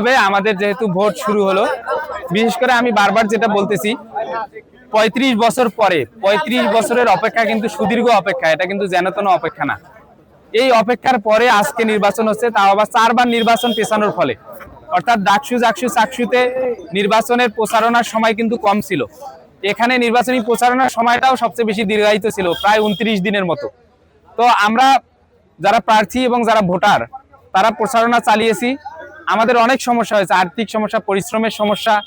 তবে আমাদের যেহেতু ভোট শুরু হলো, বিশেষ করে আমি বারবার যেটা বলতেছি, পঁয়ত্রিশ বছর পরে, পঁয়ত্রিশ বছরের অপেক্ষা কিন্তু সুদীর্ঘ অপেক্ষা, এটা কিন্তু যেনতন অপেক্ষা না। এই অপেক্ষার পরে আজকে নির্বাচন হচ্ছে, তাও আবার চারবার নির্বাচন পেছানোর ফলে। অর্থাৎ ডাকসু, জাকসু চাকসুতে নির্বাচনের প্রচারণার সময় কিন্তু কম ছিল। এখানে নির্বাচনী প্রচারণার সময়টাও সবচেয়ে বেশি দীর্ঘায়িত ছিল, প্রায় উনত্রিশ দিনের মতো। তো আমরা যারা প্রার্থী এবং যারা ভোটার, তারা প্রচারণা চালিয়েছি। আমাদের অনেক সমস্যা হয়েছে, আর্থিক সমস্যা, পরিশ্রমের সমস্যা,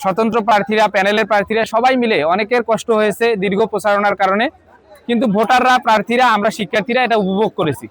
স্বতন্ত্র প্রার্থীরা, প্যানেলের প্রার্থীরা, সবাই মিলে অনেকের কষ্ট হয়েছে দীর্ঘ প্রচারণার কারণে, কিন্তু ভোটাররা, প্রার্থীরা, আমরা শিক্ষার্থীরা এটা উপভোগ করেছি।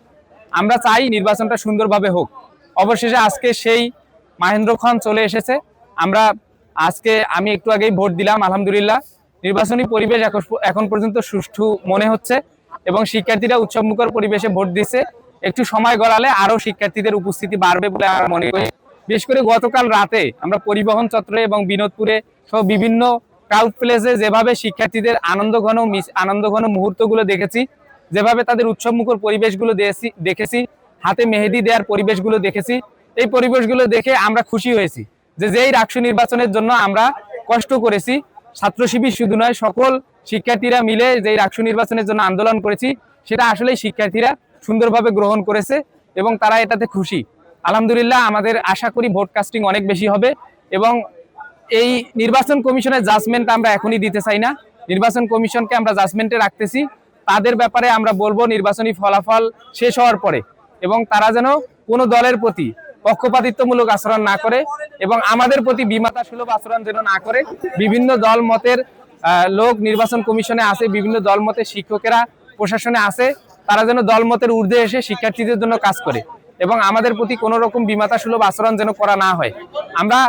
আমরা চাই নির্বাচনটা সুন্দরভাবে হোক। অবশেষে আজকে সেই মাহেন্দ্র খান চলে এসেছে। আমরা আজকে, আমি একটু আগেই ভোট দিলাম, আলহামদুলিল্লাহ। নির্বাচনী পরিবেশ এখন- পর্যন্ত সুষ্ঠু মনে হচ্ছে এবং শিক্ষার্থীরা উৎসবমুখর পরিবেশে ভোট দিচ্ছে। একটু সময় গড়ালে আরও শিক্ষার্থীদের উপস্থিতি বাড়বে বলে আমরা মনে করি। বিশেষ করে গতকাল রাতে আমরা পরিবহন চত্বরে এবং বিনোদপুরে সহ বিভিন্ন ক্রাউড প্লেসে যেভাবে শিক্ষার্থীদের আনন্দঘন মিস- আনন্দঘন মুহূর্তগুলো দেখেছি, যেভাবে তাদের উৎসবমুখর পরিবেশগুলো দেখেছি- দেখেছি, হাতে মেহেদি দেওয়ার পরিবেশগুলো দেখেছি, এই পরিবেশগুলো দেখে আমরা খুশি হয়েছি যে যেই রাষ্ট্র নির্বাচনের জন্য আমরা কষ্ট করেছি, ছাত্র শিবির শুধু নয়, সকল শিক্ষার্থীরা মিলে যেই রাষ্ট্র নির্বাচনের জন্য আন্দোলন করেছি, সেটা আসলেই শিক্ষার্থীরা সুন্দরভাবে গ্রহণ করেছে এবং তারা এটাতে খুশি। আলহামদুলিল্লাহ আমাদের আশা করি ভোট কাস্টিং অনেক বেশি হবে এবং এই নির্বাচন কমিশনের জাজমেন্ট আমরা এখনই দিতে চাই না। নির্বাচন কমিশনকে আমরা জাজমেন্টে রাখতেছি। তাদের ব্যাপারে আমরা বলব নির্বাচনী ফলাফল শেষ হওয়ার পরে এবং তারা যেন কোনো দলের প্রতি পক্ষপাতিত্বমূলক আচরণ না করে এবং আমাদের প্রতি বিমাতা সুলভ আচরণ যেন না করে। বিভিন্ন দল মতের লোক নির্বাচন কমিশনে আছে বিভিন্ন দল মতের শিক্ষকেরা প্রশাসনে আছে তারা যেন দলমতের ঊর্ধ্বে এসে শিক্ষার্থীদের জন্য কাজ করে। এবং আমাদের প্রতি কোনো রকম বিমাতা সুলভ আচরণ যেন করা না হয়। আমরা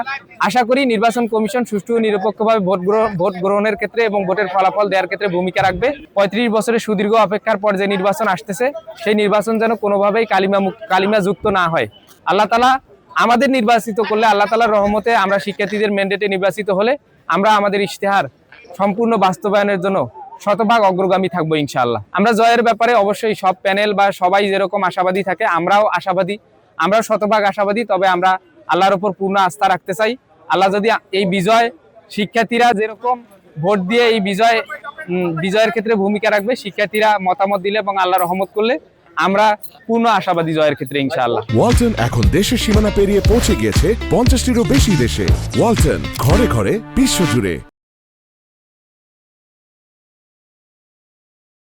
আশা করি নির্বাচন কমিশন সুষ্ঠু ও নিরপেক্ষভাবে ভোট ভোট গ্রহণের ক্ষেত্রে এবং ভোটের ফলাফল দেওয়ার ক্ষেত্রে ভূমিকা রাখবে। পঁয়ত্রিশ বছরের সুদীর্ঘ অপেক্ষার পর যে নির্বাচন আসতেছে, সেই নির্বাচন যেন কোনোভাবেই কালিমা কালিমা যুক্ত না হয়। আল্লাহ তালা আমাদের নির্বাচিত করলে আল্লাহ তালার রহমতে আমরা শিক্ষার্থীদের ম্যান্ডেটে নির্বাচিত হলে আমরা আমাদের ইশতেহার সম্পূর্ণ বাস্তবায়নের জন্য শতভাগ অগ্রগামী থাকব ইনশাল্লাহ আমরা জয়ের ব্যাপারে অবশ্যই সব প্যানেল বা সবাই যেরকম আশাবাদী থাকে, আমরাও আশাবাদী। আমরাও শতভাগ আশাবাদী, তবে আমরা আল্লাহর ওপর পূর্ণ আস্থা রাখতে চাই। আল্লাহ যদি এই বিজয় শিক্ষার্থীরা যেরকম ভোট দিয়ে এই বিজয় বিজয়ের ক্ষেত্রে ভূমিকা রাখবে, শিক্ষার্থীরা মতামত দিলে এবং আল্লাহ রহমত করলে আমরা পূর্ণ আশাবাদী জয়ের ক্ষেত্রে ইনশাআল্লাহ। ওয়ালটন এখন দেশের সীমানা পেরিয়ে পৌঁছে গিয়েছে পঞ্চাশটিরও বেশি দেশে। ওয়ালটন, ঘরে ঘরে, বিশ্বজুড়ে।